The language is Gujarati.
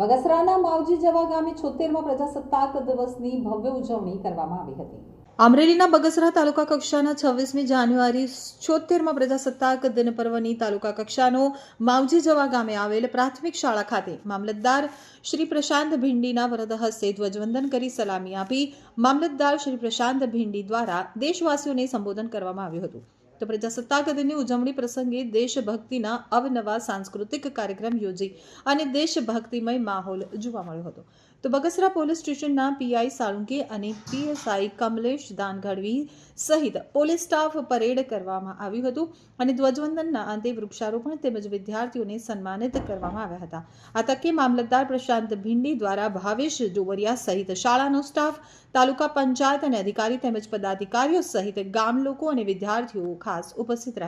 બગસરાના માવજી જવા ગામે છોતેરમાં પ્રજાસત્તાક દિવસની ભવ્ય ઉજવણી કરવામાં આવી હતી. અમરેલીના બગસરા તાલુકા કક્ષાના છવ્વીસમી જાન્યુઆરી છોતેરમાં પ્રજાસત્તાક દિન પર્વની તાલુકા કક્ષાનો માવજી જવા ગામે આવેલ પ્રાથમિક શાળા ખાતે મામલતદાર શ્રી પ્રશાંત ભિંડીના વરદ હસ્તે ધ્વજવંદન કરી સલામી આપી મામલતદાર શ્રી પ્રશાંત ભિંડી દ્વારા દેશવાસીઓને સંબોધન કરવામાં આવ્યું હતું. તો પ્રજાસત્તાક દિનની ઉજવણી પ્રસંગે દેશભક્તિના અવનવા સાંસ્કૃતિક કાર્યક્રમ યોજી અને દેશભક્તિમય માહોલ જોવા મળ્યો હતો. તો બગસરા પોલીસ સ્ટેશનના પીઆઈ સાળુંકે અને પીએસઆઈ કમલેશ દાનગઢવી સહિત પોલીસ સ્ટાફ પરેડ કરવામાં આવ્યું હતું અને ધ્વજવંદનના અંતે વૃક્ષારોપણ તેમજ વિદ્યાર્થીઓને સન્માનિત કરવામાં આવ્યા હતા. આ તકે મામલતદાર પ્રશાંત ભિંડી દ્વારા ભાવેશ ડોવરિયા સહિત શાળાનો સ્ટાફ, તાલુકા પંચાયત અને અધિકારી તેમજ પદાધિકારીઓ સહિત ગામ લોકો અને વિદ્યાર્થીઓ paz, o Bacidra.